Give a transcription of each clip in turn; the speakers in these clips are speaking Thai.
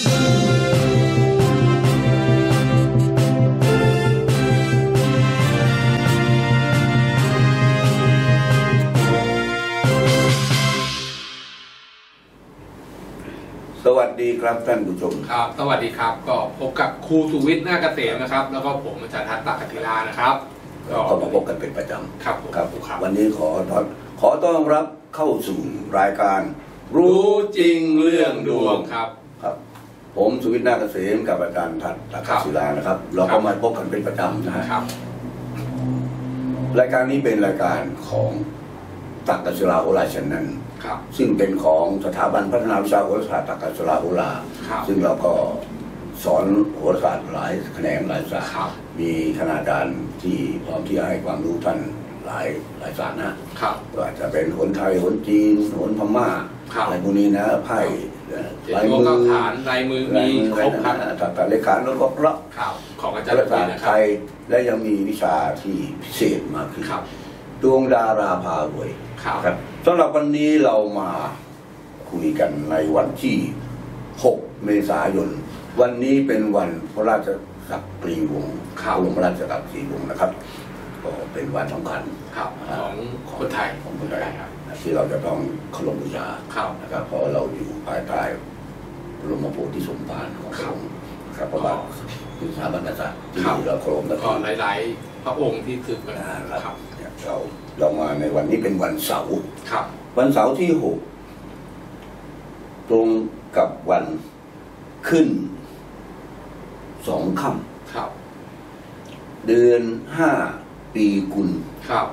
สวัสดีครับท่านผู้ชม ครับ สวัสดีครับ ก็พบกับครูสุวิทย์หน้าเกษมนะครับ แล้วก็ผมอาจารย์ทัศน์ตากติลานะครับก็มาพบกันเป็นประจครับผมำครับ ครับ วันนี้ขอต้อนขอต้อนรับเข้าสู่รายการ รู้จริงเรื่องดวงครับครับ ผมสุวิทย์นาคเกษมกับอาจารย์ทัศน์ตากศิลานะครับ เราครัก็บมาพบกันเป็นประจำนะฮะครับ รายการนี้เป็นรายการของตักกศิลาโหราชนันท์ครับซึ่งเป็นของสถาบันพัฒนาวิชาโหราศาสตร์ตักกศิลาโหราครับซึ่งเราก็สอนโหราศาสตร์หลายแขนงหลายศาสตร์ครับมีคณาจารย์ที่พร้อมที่จะให้ความรู้ท่านหลายหลายศาสตร์นะครับก็อาจจะเป็นคนไทยคนจีนคนพม่าครับอะไรพวกนี้นะไพ่นะ เจ็ดดวงเก้าฐานลายมือมีครบครับตัดตัดเลขาแล้วก็พระครับของอาจารและย์ศาวิสตนะร์คไทรับยและยังมีวิชาที่พิเศษมากขึ้นครับดวงดาราพารวยครับครับสำหรับวันนี้เรามาคุยกันในวันที่ 6 เมษายน วันนี้เป็นวันพระราชสักรีวงศ์ครับพระบรมราชสักรีวงศ์นะครับ ก็เป็นวันสำคัญครับของคนไทยของคนไทยครับ ที่เราจะต้องเคารพบูชาครับนะครับ เพราะเราอยู่ภายใต้บรมโพธิสมภารของพระองค์นะครับเพราะว่าคือสถาบันกษัตริย์ที่ครับเราเคารพนับก็ถือหลายๆ พระองค์ที่ถือกันนะคครัรับบเนี่ยเราเรามาในวันนี้เป็นวันเสาร์ครับ วันเสาร์ที่หกตรงกับวันขึ้นสองค่ครับำเดือนห้าปีกุลครับ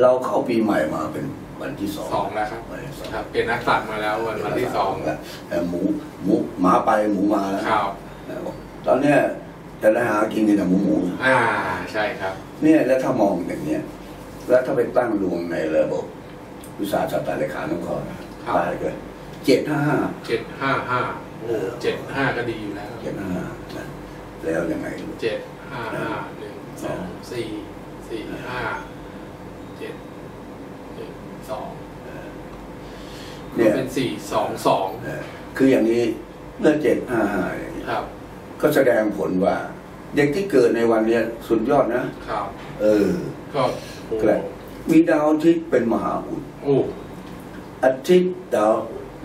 เราเข้าปีใหม่มาเป็น วันที่สองสองแล้วครับวันที่สองครับเป็นนักสัตว์มาแล้ววันวันที่สองแล้วแต่หมูหมูหมาไปหมูมาแล้วครับตอนเนี้ยแต่ละหากินกันแต่หมูหมูอ่าใช่ครับ เนี่ยแล้วถ้ามองอย่างเนี้ยแล้วถ้าไปตั้งดวงในระบบวิสาสตร์เลขานุเคราะห์นะครับได้เลยเจ็ดห้าห้าเจ็ดห้าห้าโอ้เจ็ดห้าก็ดีอยู่แล้วเจ็ดห้าห้านะแล้วยังไงเจ็ดห้าห้าหนึ่งสองสี่สี่ห้าเจ็ดหนึ่ง สองเนี่ยเป็นสี่สองสองเออคืออย่างนี้เมื่อเจ็ดห้าห้าอย่างนี้ครับก็แสดงผลว่า เด็กที่เกิดในวันเนี้ยสุดยอดนะครับ เออก็โอ้ครับมีดาวอาทิตย์เป็นมหาอุดโอ้อาทิตย์ดาว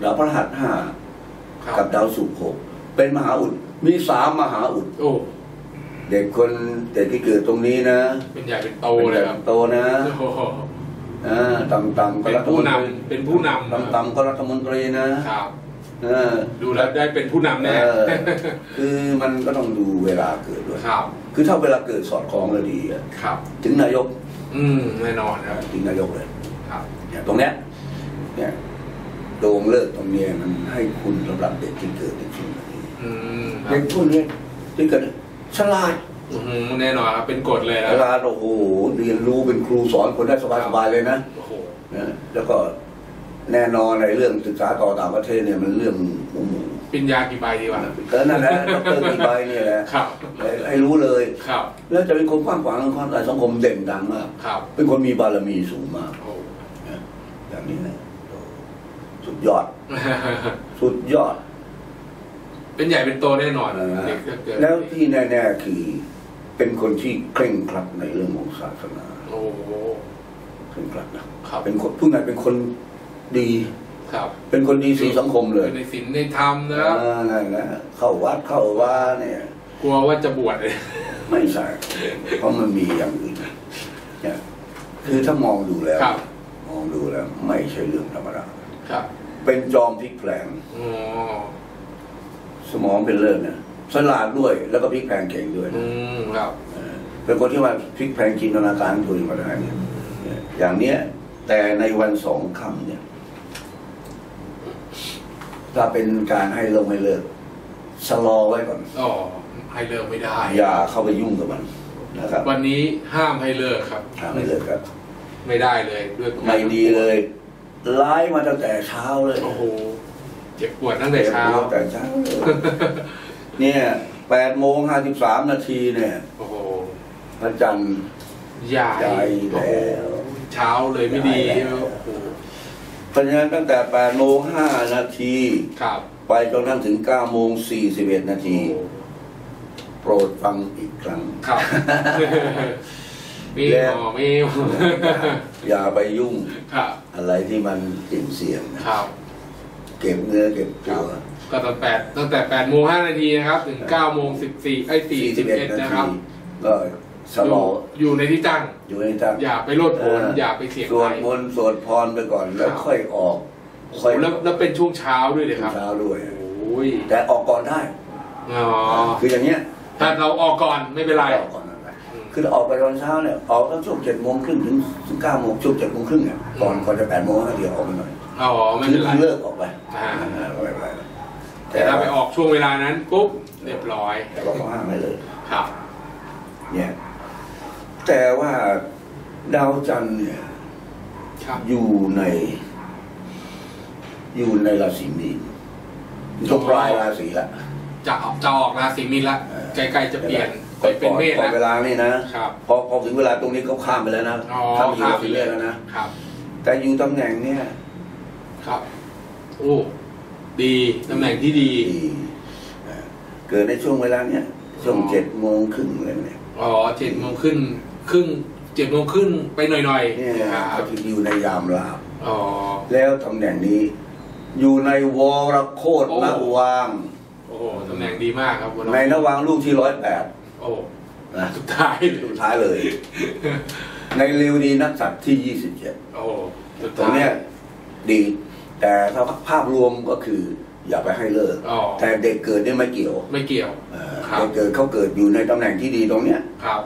ดาวพฤหัสห้าครับกับดาวศุกร์หกเป็นมหาอุดมีสามมหาอุดโอ้เด็กคนเด็กที่เกิดตรงนี้นะ เป็นใหญ่เป็นโตเป็นเลยใหญ่ครับโตนะโอ้โหอ่า ต่ำๆก็เป็นรัฐมผู้นตนำรีเป็นผู้นำต่ำๆก็รัฐมนตรีนะครับเออดูแล้วได้เป็นผู้นำแน่เออคือมันก็ต้องดูเวลาเกิดด้วยครับ คือถ้าเวลาเกิดสอดคล้องแล้วดีอะครับ ถึงนายก อืมแน่นอนครับถึงนายกเลยครับเนี่ยตรงเนี้ยเนี่ยโดงเลิกตรงเนี้ยมันให้คุณสำหรับเด็กที่เกิดในช่วงนี้อืมครัเด็บกพวกนี้ที่เกิดฉลาด อืมแน่นอนครับเป็นกฎเลยฉนะลาดโอ้โหเรียนรู้เป็นครูสอนคนได้สบายๆเลยนะ โอ้โหนะแล้วก็แน่นอนในเรื่องศึกษาต่อต่างประเทศเนี่ยมันเรื่องหมูหมูปริญญากี่ใบดีวะเออนั่นแหละดอกเตอรกี่ใบเนี่ยแหละครับให้ให้รู้เลย ครับ แล้วจะเป็นคนกว้างขวางในความสังคมเด่นดังมากครับเป็นคนมีบารมีสูงมากโอ้นะอย่างนี้นะโอ้สุดยอด สุดยอด เป็นใหญ่เป็นโตแน่นอนนะเด็กก็เกิดแล้วที่แน่ๆคือ เป็นคนที่เคร่งครัดในเรื่องของศาสนาโอ้โหเคร่งครัดนะครับเป็นคนผู้นั้นเป็นคนดีครับ เป็นคนดีสีสังคมเลยในศีลในธรรมนะครับอ่านั่นนะเข้าวัดเข้าว่าเนี่ย กลัวว่าจะบวชเลยไม่ใช่เพราะมันมีอย่างอื่นเนี่ยคือถ้ามองดูแล้วครับมองดูแล้ว ไม่ใช่เรื่องธรรมดาครับ เป็นจอมพลิกแพลงอ๋อสมองเป็นเลิศนะ ฉลาดด้วย แล้วก็พลิกแพลงเก่งด้วยอืนะมครับเออเป็นคนที่มาพลิกแพลงจินตนาการตัวเองมาได้เนี่ยเนี่ยอย่างเนี้ย แต่ในวันสองค่ำเนี่ย ถ้าเป็นการให้ลงให้เลิกชะลอไว้ก่อนอ๋อให้เลิกไม่ได้ อย่าเข้าไปยุ่งกับมันนะครับ วันนี้ห้ามให้เลิกครับห้ามไม่เลิกครับ ไม่ได้เลยด้วยไม่ดีเลยไล่มาตั้งแต่เช้าเลยโอ้โหเจ็บปวดตั้งแต่เช้าตั้งแต่เช้า เลยเนี่ยแปดโมงห้าสิบสามนาทีเนี่ยโอ้โหพระจันทร์ใหญ่ใหญ่โอ้โหแล้วเช้าเลยไม่ดีใหญ่แล้วโอ้โหเพราะฉะนั้นตั้งแต่8โมง5นาที ครับไปจนกระทั่งถึง9โมง41นาทีโอ้โปรดฟังอีกครั้ง ครับมีแล้วหมอมีอย่าไปยุ่ง ครับ อะไรที่มันเสี่ยงเสี่ยงๆนะครับ เก็บเนื้อเก็บตัว ก็ตั้งแต่ตั้งแต่แปดโมงห้านาทีนะครับ ถึงเก้าโมงสิบสี่ไอ้สี่สิบเอ็ด41นะครับ ก็ชะลออยู่ในที่ตั้ง อยู่ในตั้งอย่าไปโลดโผนเออออย่าไปเสี่ยงสวดภัยมนต์สวดพรไปก่อนแล้วครับค่อยออกโอ้โหค่อยแล้วแล้วเป็นช่วงเช้าด้วยเลยครับเช้าด้วยโอ้ยแต่ออกก่อนได้อ๋อคืออย่างเงี้ยถ้าเราออกก่อนไม่เป็นไรออกก่อนได้อืมคือเราออกไปตอนเช้าเนี่ยออกตั้งช่วงเจ็ดโมงครึ่งถึงเก้าโมงช่วงเจ็ดโมงครึ่งเนี่ยก่อนก่อนจะแปดโมงก็เดี๋ยวออกมาหน่อยอ๋อไม่คืเป็อนไรคือเลิกออกไปอ่าอ่าไม่เป็นไร แต่ถ้าไปออกช่วงเวลานั้นปุ๊บเรียบร้อยแต่ก็ห้ามไม่เลยครับ เนี่ยแต่ว่าดาวจันทร์เนี่ยครับอยู่ใน อยู่ในราศีมีนจบปลายราศีละจะออกจะออกราศีมีนละเออใกล้ๆจะเปลี่ยนไปก่อนเป็นเมษก่อนแล้วเวลานี่นะครับพอพอถึงเวลาตรงนี้เขาข้ามไปแล้วนะอ๋อข้ามไปครับราศีเมษแล้วนะครับแต่อยู่ตำแหน่งเนี่ย ครับ โอ้ ดีตำแหน่งที่ดีที่เอ่อเกิดในช่วงเวลาเนี้ยช่วงอ๋อ เจ็ดโมงครึ่งอะไรเนี่ย อ๋อเจ็ดโมงขึ้นครึ่งเจ็ดโมงครึ่งไปหน่อยเนี่ยๆครับก็คืออยู่ในยามลาบอ๋อ แล้วตำแหน่งนี้ อยู่ในวรโคตรโอ้นวาง โอ้โหตำแหน่งดีมากครับวันในนวางลูกที่ร้อยแปดโอ้นะสุดท้ายเลยสุดท้ายเลย ในเร็วดีนักสัตว์ที่ยี่สิบเจ็ดโอ้สุดตรงท้ายเนี้ยดี แต่ถ้าภาพรวมก็คืออย่าไปให้เลิก อ๋อ แต่เด็กเกิดเนี่ยไม่เกี่ยวไม่เกี่ยว เอ่อครับ เด็กเกิดเขาเกิดอยู่ในตำแหน่งที่ดีตรงเนี้ย ครับ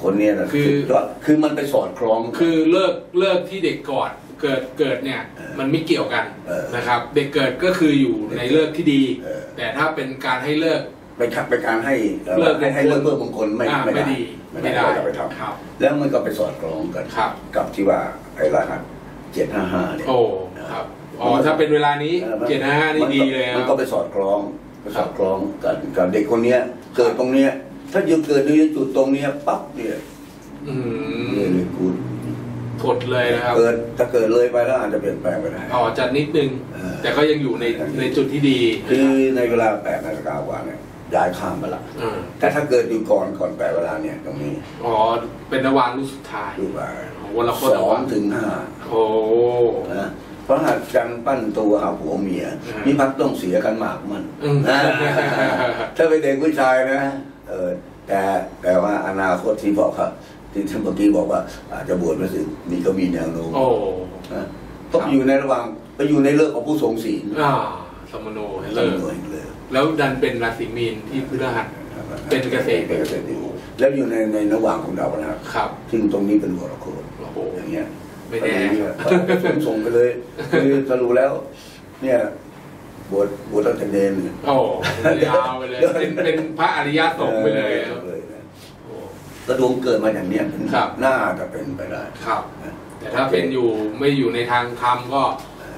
คนเนี้ยนะคือ สุดยอดคือมันไปสอดคล้อง คือเลิกเลิกที่เด็กก่อนเกิดเกิดเนี่ยเออมันไม่เกี่ยวกันเออนะครับ เด็กเกิดก็คืออยู่ในเลิกที่ดี เออ แต่ถ้าเป็นการให้เลิก ไปขัดไปการให้อ่อเลิกให้ให้เลิกเพื่อมงคลไม่อ่าไม่ได้ไม่ดีไม่ไม่ได้ได้เราไปทครับำแล้วมันก็ไปสอดคล้องกันครับ กับที่ว่าไอ้รหัสเจ็ดห้าห้าเนี่ย โอ้ ครับอ๋อถ้าเป็นเวลานี้ออมัเจ็ดห้านี่มัก็ดีเลยคมันรับก็ไปสอดคล้องไปสอดคล้องกันกับเด็กคนเนี้ยเกิดตรงเนี้ย ถ้าอยู่เกิดในจุดตรงเนี้ยปั๊บเนี่ยอืเรียมนเลยคุณกดเลยนะครับ เกิดถ้าเกิดเลยไปแล้วอาจจะเปลี่ยนแปลงไปได้ อ๋อจะนิดนึง เออ แต่ก็ยังอยู่ในในจุดที่ดีคือในเวลาแปดนาฬิกากว่าเนี่ยย้ายข้ามไปละอ่าแต่ถ้าเกิดอยู่ก่อนก่อนแปดเวลาเนี่ยตรงนี้อ๋อเป็นนวางลูกสุดท้าย ดูไปอ๋อวันละคนสละอวังนถึงห้าโอ้ นะเพ ราะหากจันทร์ปั้นตัวหาผัวเมียอืมนี่พักต้องเสียกันหมากมันอืมนะถ้าเป็นเด็กผู้ชายนะเออแต่แต่ว่าอนาคตที่บอกครับ ที่ท่านเมื่อกี้บอกว่า อาจจะบวชมาสึกนี่ก็มีแนวโน้มโอ้นะต้องอยู่ในระหว่างไปอยู่ในเลิกของผู้ทรงศีลอ่าสมโนให้เลิกหน่วยเลยแล้วดันเป็นราศีมีนที่พฤหัสเป็นเกษตรเป็นเกษตรอยู่แล้วอยู่ในในระหว่างของดาวพฤหัสครับซึ่งตรงนี้เป็นหัวโคตโอ้โหอย่างเงี้ย ไม่แน่ส่งส่งไปเลยคือสรุปแล้ว เนี่ยบวชบวชตั้งแต่เนนโอ้ยาวไปเลยเป็นเป็นพระอริยสงฆ์ไปเลยออเลยนะโอ้กระดวงเกิดมาอย่างเนี้ยครับน่าจะเป็นไปได้ครับนะแต่ถ้าเป็นอยู่ไม่อยู่ในทางธรรมก็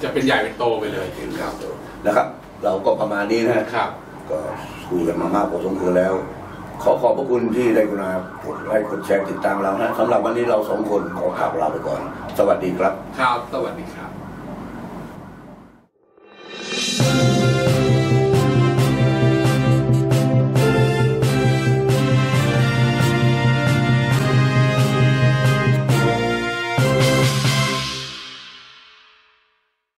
จะเป็นใหญ่เป็นโตไปเลยครับนะครับ เราก็ประมาณนี้นะครับ ก็คุยกันมามากพอสมควรแล้ว ขอขอบพระคุณที่ได้กรุณากดไลค์กดแชร์ติดตามเรานะสำหรับวันนี้เราสองคนขอกราบลาไปก่อน สวัสดีครับ ครับ สวัสดีครับ